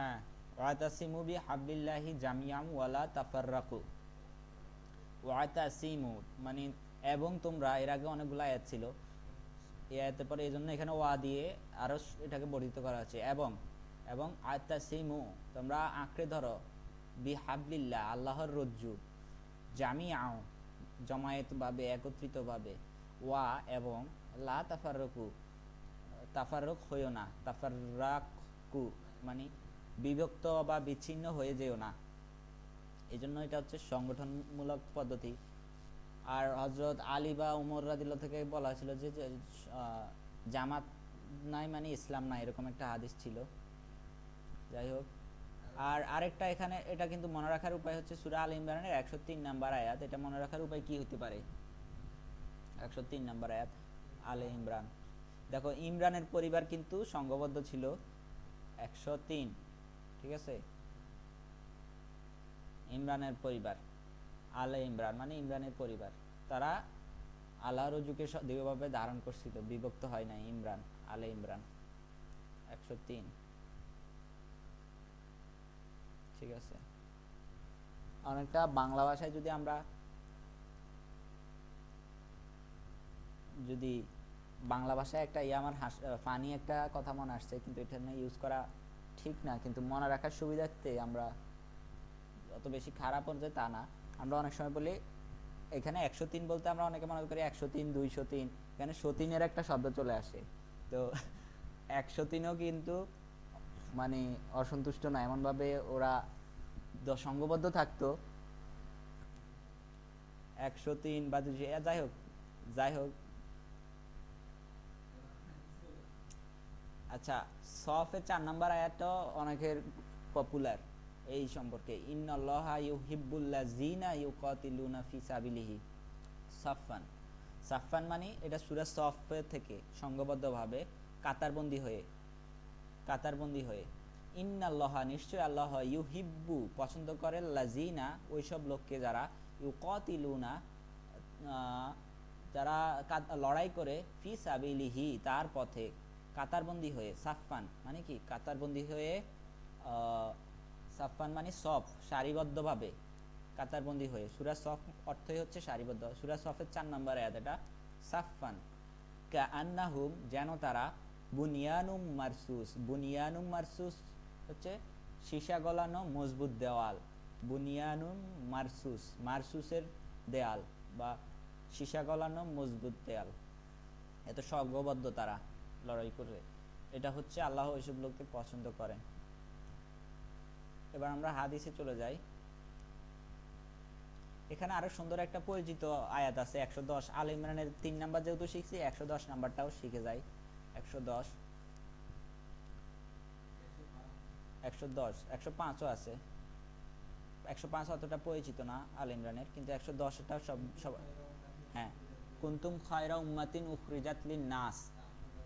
হ্যাঁ। ওয়াতাসিমু বি হাবলিল্লাহি জামিয়াম ওয়ালা তাফাররাকু। ওয়াতাসিমু মানে এবং তোমরা, এর আগে অনেকগুলো আয়াত ছিল। এই আয়াতের পরে এই জন্য এখানে ওয়া দিয়ে আরও স- এটাকে বর্ধিত করা এবং এবং আতাসিমু, তোমরা আঁকড়ে ধরো। বি হাবলিল্লাহ আল্লাহর রজ্জু। জামিয়াও জমায়েতভাবে, একত্রিতভাবে। ওয়া এবং লা তাফাররকু। তাফারক হইও না, তাফাররাকু মানে বিভক্ত বা বিচ্ছিন্ন হয়ে যেও না। এই জন্য এটা হচ্ছে সংগঠনমূলক পদ্ধতি। আর হজরত আলী বা উমর রাদিল্লা থেকে বলা হয়েছিল যে, জামাত নাই মানে ইসলাম নাই এরকম একটা হাদিস ছিল। যাই হোক আর আরেকটা এখানে এটা কিন্তু মনে রাখার উপায় হচ্ছে সুরা আল ইমরানের একশো তিন নাম্বার আয়াত। এটা মনে রাখার উপায় কি হতে পারে? একশো তিন নাম্বার আয়াত আলে ইমরান। দেখো ইমরানের পরিবার কিন্তু সংঘবদ্ধ ছিল একশো তিন। ঠিক আছে? ইমরানের পরিবার, আলে ইমরান মানে ইমরানের পরিবার। তারা আল্লাহ রজুকে দৃঢ়ভাবে ধারণ করছিল বিভক্ত হয় নাই ইমরান, আলে ইমরান। একশো তিন। ঠিক আছে? অনেকটা বাংলা ভাষায় যদি আমরা যদি বাংলা ভাষায় একটা ইয়ে আমার ফানি একটা কথা মনে আসছে, কিন্তু এটা না ইউজ করা ঠিক না, কিন্তু মনে রাখার সুবিধার্থে আমরা অত বেশি খারাপ হচ্ছে তা না। আমরা অনেক সময় বলি, এখানে একশো তিন বলতে আমরা অনেকে মনে করি একশো তিন, দুইশো তিন। এখানে সতীনের একটা শব্দ চলে আসে। তো একশো তিনও কিন্তু মানে অসন্তুষ্ট না। এমনভাবে ওরা সংঘবদ্ধ থাকতো। একশো তিন বা দুশো যাই হোক যাই হোক আচ্ছা সফের চার নাম্বার আয়াতটাও অনেকের পপুলার এই সম্পর্কে। ইন্নাল্লাহা ইউহিব্বুল্লাযিনা ইউকাতিলুনা ফি সাবিলিহি। সাফফান। সাফফান মানে এটা সূরা সফের থেকে সংঘবদ্ধভাবে কাতারবন্দি হয়ে কাতারবন্দি হয়ে। ইন্নাল্লাহা নিশ্চয় আল্লাহ ইউহিব্বু, পছন্দ করে লাজিনা ওইসব লোককে যারা ইউকাতিলুনা যারা লড়াই করে ফি সাবিলিহি, তার পথে কাতারবন্দি হয়ে সাফফান মানে কি? কাতারবন্দি হয়ে আহ, সাফফান মানে সফ সারিবদ্ধভাবে কাতারবন্দি হয়ে। সুরা সফ অর্থই হচ্ছে সারিবদ্ধ। সুরা সফের চার নম্বর আয়াত এটা। সাফফান কান্নাহুম যেন তারা বুনিয়ানুম মারসুস। বুনিয়ানুম মারসুস হচ্ছে সীসা গলানো মজবুত দেওয়াল। বুনিয়ানুম মারসুস মারসুসের দেয়াল বা সীসা গলানো মজবুত দেয়াল। এত সর্ববদ্ধ তারা। লড়াই করে। এটা হচ্ছে আল্লাহ ওইসব লোককে পছন্দ করেন এবার আমরা হাদিসে চলে যাই। এখানে আরও সুন্দর একটা পরিচিত আয়াত আছে, একশো দশ। আল ইমরানের তিন নাম্বার যেহেতু শিখছি, একশো দশ নাম্বারটাও শিখে যাই। একশো দশ। একশো দশ, একশো পাঁচও আছে। একশো পাঁচ অতটা পরিচিত না আল ইমরানের, কিন্তু একশো দশটা সব সব হ্যাঁ। কুন্তুম খায়রা উম্মাতিন উখরিজাত লিন নাস।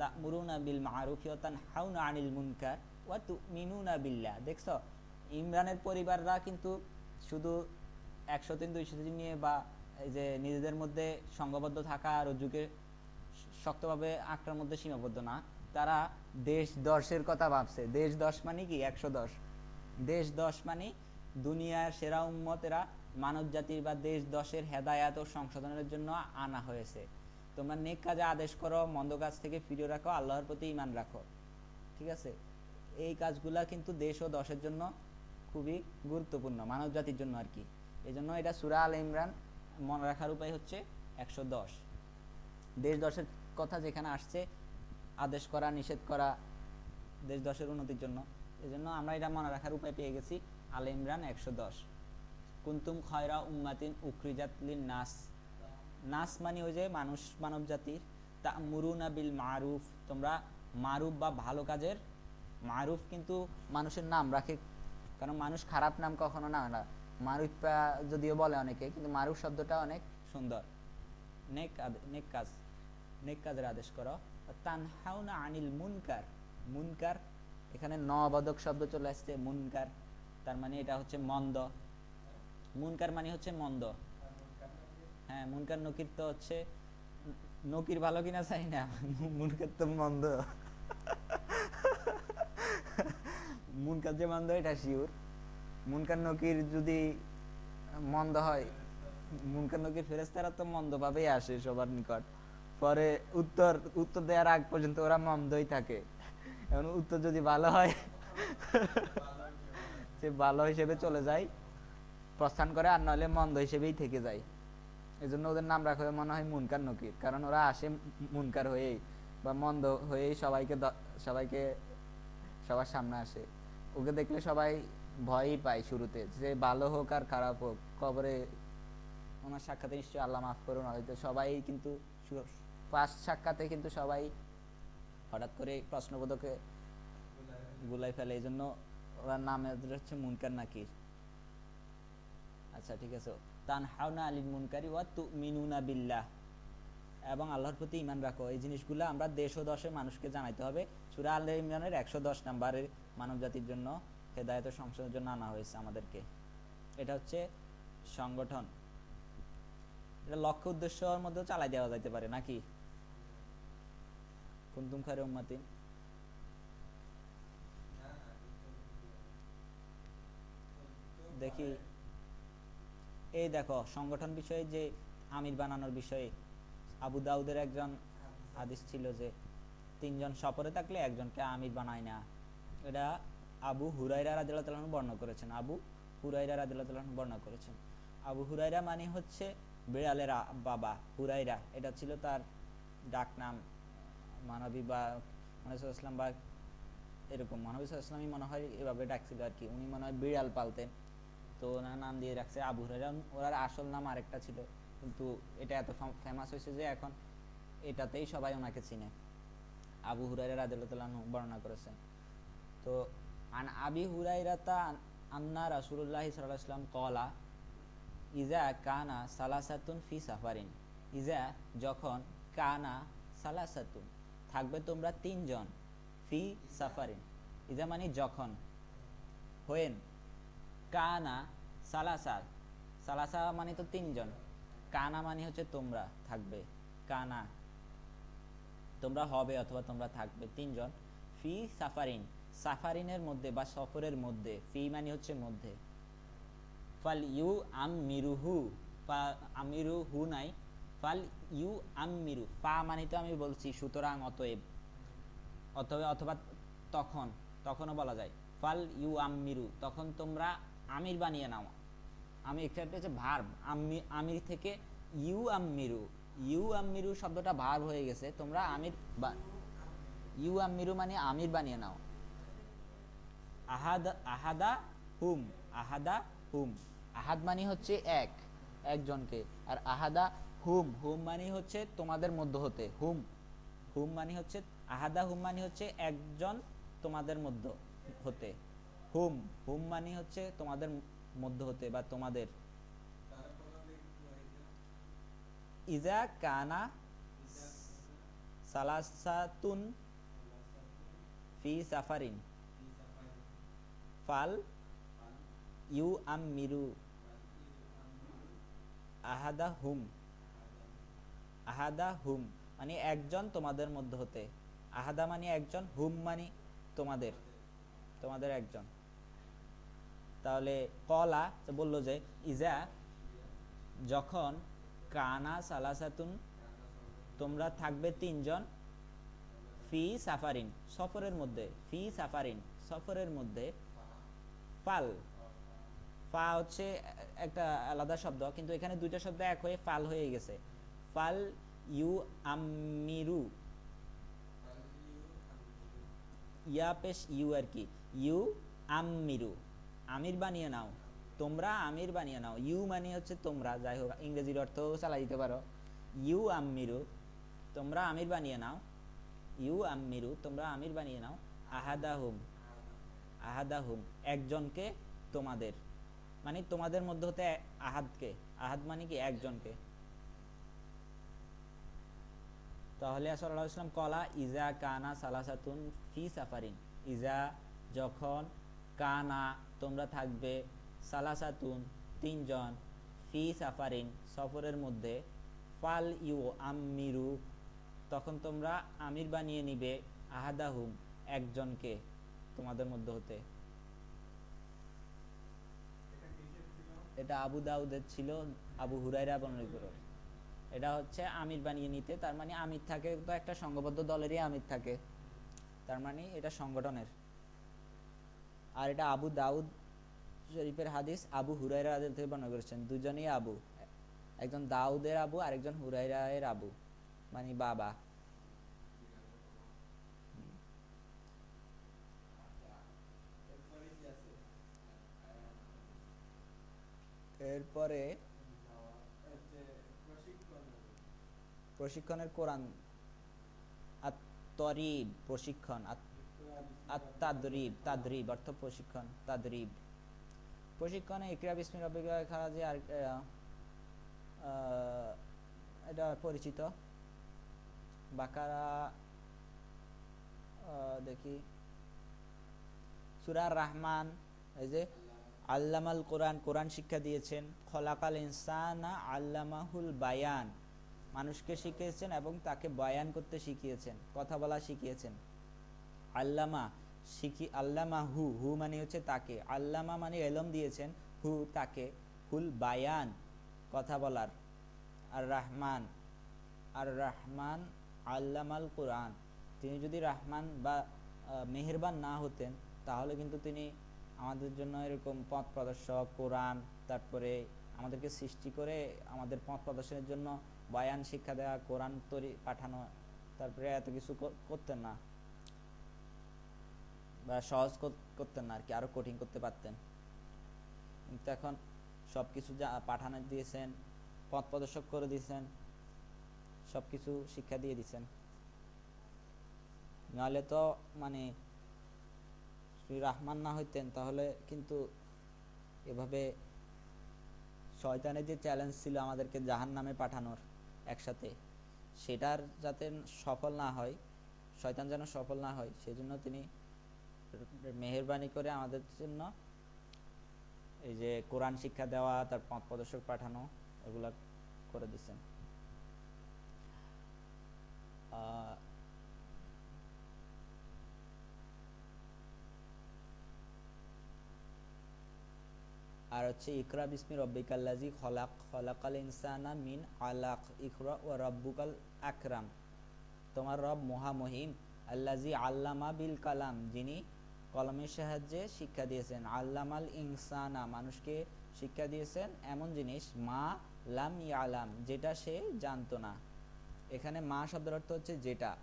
তা'মুরুনা বিল মা'রুফি ওয়া তানহাউনা আনিল মুনকার ওয়া তু'মিনুনা বিল্লাহ। দেখছ? ইমরানের পরিবাররা কিন্তু শুধু একশো তিন, দুইশো তিন নিয়ে বা এই যে নিজেদের মধ্যে সংঘবদ্ধ থাকা রজ্জুকে শক্তভাবে আঁকড়ার মধ্যে সীমাবদ্ধ না, তারা দেশ দশের কথা ভাবছে। দেশ দশ মানে কি? একশো দশ। দেশ দশ মানে দুনিয়ার সেরা উম্মত এরা মানব জাতির বা দেশ দশের হেদায়াত ও সংশোধনের জন্য আনা হয়েছে। তোমরা নেক কাজে আদেশ করো, মন্দ কাজ থেকে ফিরে রাখো, আল্লাহর প্রতি ইমান রাখো। ঠিক আছে? এই কাজগুলা কিন্তু দেশ ও দশের জন্য খুবই গুরুত্বপূর্ণ, মানব জাতির জন্য আর কি। এই জন্য এটা সুরা আল ইমরান মনে রাখার উপায় হচ্ছে একশো দশ। দেশ দশের কথা যেখানে আসছে, আদেশ করা, নিষেধ করা দেশ দশের উন্নতির জন্য। এই জন্য আমরা এটা মনে রাখার উপায় পেয়ে গেছি আল ইমরান একশো দশ। কুন্তুম খয়রা উম্মাতিন উকরিজাতলিন নাস। নাস মানে ওই যে মানুষ, মানব জাতির। তা মুরুনা বিল মারুফ। তোমরা মারুফ বা ভালো কাজের, মারুফ কিন্তু মানুষের নাম রাখে। কারণ মানুষ খারাপ নাম কখনো না না। মারুফ যদিও বলে অনেকে, কিন্তু মারুফ শব্দটা অনেক সুন্দর। নেক নেক কাজ, নেক কাজের আদেশ করো। তানহাউনা আনিল মুনকার। মুনকার, এখানে নবাদক শব্দ চলে আসছে, মুনকার। তার মানে এটা হচ্ছে মন্দ। মুনকার মানে হচ্ছে মন্দ। হ্যাঁ মুনকার নকির তো হচ্ছে, নকির ভালো কিনা চাই না, মুনকার তো মন্দ। মুনকার যে মন্দ, এটা শিওর মুনকার নকির যদি মন্দ হয়, মুনকার নকির ফেরেস্তারা তো মন্দ ভাবেই আসে সবার নিকট। পরে উত্তর উত্তর দেওয়ার আগ পর্যন্ত ওরা মন্দই থাকে। এখন উত্তর যদি ভালো হয়, সে ভালো হিসেবে চলে যায়, প্রস্থান করে, আর নাহলে মন্দ হিসেবেই থেকে যায়। এই জন্য ওদের নাম রাখা মনে হয় মুনকার নকির। কারণ ওরা আসে মুনকার হয়েই বা মন্দ হয়েই সবাইকে সবাইকে সবার সামনে আসে। ওকে দেখলে সবাই ভয়ই পায় শুরুতে যে ভালো হোক আর খারাপ হোক। কবরে ওনার সাক্ষাতে নিশ্চয়ই আল্লাহ মাফ করুন, হয়তো সবাই কিন্তু ফার্স্ট সাক্ষাতে কিন্তু সবাই হঠাৎ করে প্রশ্নবোধকে গুলাই ফেলে। এই জন্য ওনার নাম হচ্ছে মুনকার নাকির। আচ্ছা ঠিক আছে। তান হাওনা আলিল ওয়া তুমিনুনা বিল্লাহ। এবং আল্লাহর প্রতি ইমান রাখো। এই জিনিসগুলো আমরা দেশ ও দশের মানুষকে জানাইতে হবে। সুরা আল ইমরানের একশো দশ নাম্বারের মানব জাতির জন্য হেদায়ত সংশোধনের জন্য আনা হয়েছে আমাদেরকে। এটা হচ্ছে সংগঠন। এটা লক্ষ্য উদ্দেশ্যের মধ্যেও চালাই দেওয়া যাইতে পারে, নাকি? কুন্তুম খারে উম্মাতিন। দেখি। এই দেখো, সংগঠন বিষয়ে যে আমির বানানোর বিষয়ে আবু দাউদের একজন হাদিস ছিল যে, তিনজন সফরে থাকলে একজনকে আমির বানায় না এটা আবু হুরাইরা রাদিয়াল্লাহু বর্ণনা করেছেন। আবু হুরাইরা রাদিয়াল্লাহু বর্ণনা করেছেন। আবু হুরাইরা মানে হচ্ছে বিড়ালের বাবা হুরাইরা এটা ছিল তার ডাক নাম। মানবী বা ইসলাম বা এরকম। মানবী ইসলামই মনে হয় এভাবে ডাকছিল আর কি। উনি মনে হয় বিড়াল পালতেন। তো ওনার নাম দিয়ে রাখছে আবু হুরাইরা ওনার আসল নাম আরেকটা ছিল। কিন্তু এটা এত ফেমাস হয়েছে যে এখন এটাতেই সবাই ওনাকে চিনে। আবু হুরাইরা রাদিয়াল্লাহু বর্ণনা করেছেন। তো আন আবি হুরাইরাতা আন্না রাসূলুল্লাহ সাল্লাল্লাহু আলাইহি কলা ইজা কানা সালাসাতুন ফি সাফারিন। ইজা যখন কানা সালাসাতুন, থাকবে তোমরা তিনজন ফি সাফারিন। ইজা মানে যখন, হোয়েন। কানা সালাসা সালাসা মানে তো তিনজন। কানা মানে হচ্ছে তোমরা থাকবে। কানা। তোমরা হবে অথবা তোমরা থাকবে তিনজন। ফি সাফারিন। সাফারিনের মধ্যে বা সফরের মধ্যে, ফি মানে হচ্ছে মধ্যে। ফাল ইউ আম মিরুহু ফা আমিরু হু নাই। ফাল ইউ আম মিরু। ফা মানে তো আমি বলছি সুতরাং অতএব। অথবা অথবা তখন। তখনও বলা যায়। ফাল ইউ আম মিরু। তখন তোমরা আমির বানিয়ে নাও। আমি একটা হচ্ছে ভার্ব আমি, আমির থেকে ইউ আম মিরু ইউ আম মিরু শব্দটা ভার্ব হয়ে গেছে, তোমরা আমির বা, ইউ আম মিরু মানে আমির বানিয়ে নাও। আহাদ, আহাদা হুম আহাদা হুম। আহাদ মানে হচ্ছে এক, একজনকে। আর আহাদা হুম হুম মানে হচ্ছে তোমাদের মধ্য হতে। হুম হুম মানে হচ্ছে, আহাদা হুম মানে হচ্ছে একজন তোমাদের মধ্য হতে। হুম হুম মানে হচ্ছে তোমাদের মধ্য হতে বা তোমাদের। ইজা কানা সালাসাতুন ফি সাফারিন। ফাল ইউ আম মিরু আহাদা হুম আহাদা হুম মানে একজন তোমাদের মধ্যে হতে। আহাদা মানে একজন, হুম মানে তোমাদের তোমাদের একজন। তাহলে কলা বলল যে, ইজা, যখন কানা সালাসাতুন, তোমরা থাকবে তিনজন ফি সাফারিন, সফরের মধ্যে, ফি সাফারিন, সফরের মধ্যে, ফাল। ফা হচ্ছে একটা আলাদা শব্দ, কিন্তু এখানে দুইটা শব্দ এক হয়ে ফাল হয়ে গেছে। ফাল ইউ আমিরু। ইয়া পেশ ইউ আর কি। ইউ আমিরু। আমির বানিয়ে নাও। তোমরা আমির বানিয়ে নাও। ইউ মানে হচ্ছে তোমরা, যাই হোক, ইংরেজির অর্থ চালাই দিতে পারো। ইউ আমিরু, তোমরা আমির বানিয়ে নাও। ইউ আমিরু, তোমরা আমির বানিয়ে নাও। আহাদাহুম আহাদাহুম, একজনকে তোমাদের। মানে তোমাদের মধ্যে হতে আহাদকে। আহাদ মানে কি? একজনকে। তাহলে সাল্লাহ ইসলাম কলা, ইজা কানা সালাসাতুন ফি সাফারিন। ইজা যখন কানা, তোমরা থাকবে সালাসাতুন, তিনজন, ফি সাফারিন, সফরের মধ্যে। ফাল ইউ আমিরু, তখন তোমরা আমির বানিয়ে নিবে আহাদাহুম, একজনকে তোমাদের মধ্যে হতে। এটা আবু দাউদের ছিল, আবু হুরাইরা বর্ণিকরণ এটা হচ্ছে আমির বানিয়ে নিতে, তার মানে আমির থাকে তো একটা সংঘবদ্ধ দলেরই আমির থাকে। তার মানে এটা সংগঠনের। আর এটা আবু দাউদ শরীফের হাদিস, আবু হুরাইরা রাদিয়াল্লাহু থেকে বর্ণনা করেছেন। দুজনেই আবু। একজন দাউদের আবু আর একজন হুরাইরায়ের আবু মানে বাবা। এরপরে প্রশিক্ষণের কোরআন আত্মরিব প্রশিক্ষণ আত্মাদরিব, তাদরিব অর্থ প্রশিক্ষণ, তাদরিব। প্রশিক্ষণে ইকরা বিসমি রব্বিকা খারাজি আর এটা পরিচিত। বাকারা দেখি। সুরার রহমান, এই যে আল্লামাল কোরআন কোরআন শিক্ষা দিয়েছেন। খলাকাল ইনসানা আল্লামাহুল বায়ান। মানুষকে শিখিয়েছেন এবং তাকে বয়ান করতে শিখিয়েছেন, কথা বলা শিখিয়েছেন। আল্লামা শিখি, আল্লামা হু হু মানে হচ্ছে তাকে। আল্লামা মানে এলম দিয়েছেন, হু তাকে। হুল বায়ান, কথা বলার। আর রহমান আর রহমান আল্লামাল কোরআন। তিনি যদি রহমান বা মেহেরবান না হতেন, তাহলে কিন্তু তিনি আমাদের জন্য এরকম পথ প্রদর্শক, কোরআন, তারপরে আমাদেরকে সৃষ্টি করে আমাদের পথ প্রদর্শনের জন্য বায়ান শিক্ষা দেওয়া কোরআন তৈরি, পাঠানো, তারপরে এত কিছু করতেন না। বা সহজ কর- করতেন না আর কি আরও কঠিন করতে পারতেন। কিন্তু এখন সবকিছু যা, পাঠানো দিয়েছেন, পথ প্রদর্শক করে দিয়েছেন, সবকিছু শিক্ষা দিয়ে দিয়েছেন। নাহলে তো মানে শ্রী রাহমান না হইতেন, তাহলে কিন্তু এভাবে শয়তানের যে চ্যালেঞ্জ ছিল আমাদেরকে জাহান নামে পাঠানোর একসাথে, সেটার যাতে সফল না হয়, শয়তান যেন সফল না হয়, সেজন্য তিনি মেহেরবানি করে আমাদের জন্য এই যে কোরআন শিক্ষা দেওয়া, তার পথ প্রদর্শক পাঠানো, এগুলা করে দিচ্ছেন। আর হচ্ছে ইকরা বিসমি রব্বিকাল্লাজি খলাক, খলাকাল ইনসানা মিন আলাক, ইকরা ও রব্বুকাল আকরাম। তোমার রব মহামহিম আল্লাজি আল্লামা বিল কালাম, যিনি কলমের সাহায্যে শিক্ষা দিয়েছেন। আল্লামাল ইনসানা, মানুষকে শিক্ষা দিয়েছেন। এমন জিনিস, মা লাম ইয়ালাম, যেটা সে জানতো না। এখানে মা শব্দের অর্থ হচ্ছে যেটা।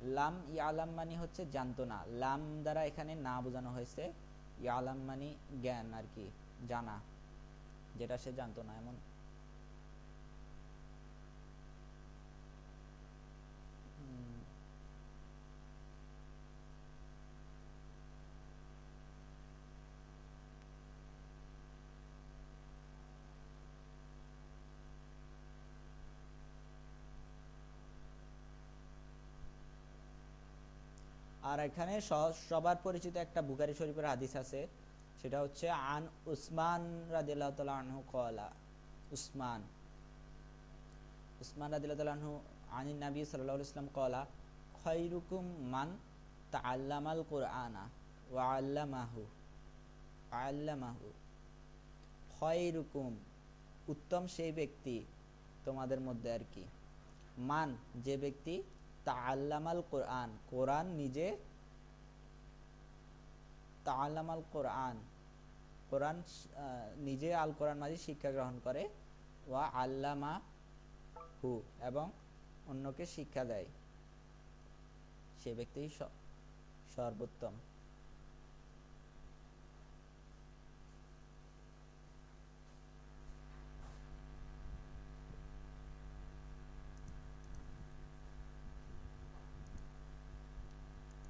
লাম ইয়ালাম মানে হচ্ছে জানতো না। লাম দ্বারা এখানে না বোঝানো হয়েছে। ইয়ালাম মানে জ্ঞান আর কি, জানা। যেটা সে জানতো না, এমন আর এখানে সবার পরিচিত একটা বুখারি শরীফের হাদিস আছে, সেটা হচ্ছে, আন উসমান রাদিয়াল্লাহু তাআলা আনহু কলা উসমান। উসমান রাদিয়াল্লাহু তাআলা আনহু আনিন নবী সাল্লাল্লাহু আলাইহি ওয়াসাল্লাম কলা খায়রুকুম মান তাআল্লামাল কুরআনা ওয়া আল্লামাহু আল্লামাহু। খায়রুকুম উত্তম সেই ব্যক্তি তোমাদের মধ্যে আর কি। মান যে ব্যক্তি কোরআন। কোরআন নিজে কোরআন। কোরআন নিজে আল কোরআন মাঝে শিক্ষা গ্রহণ করে। ওয়া আল্লামা হু এবং অন্যকে শিক্ষা দেয়। সে ব্যক্তি সর্বোত্তম।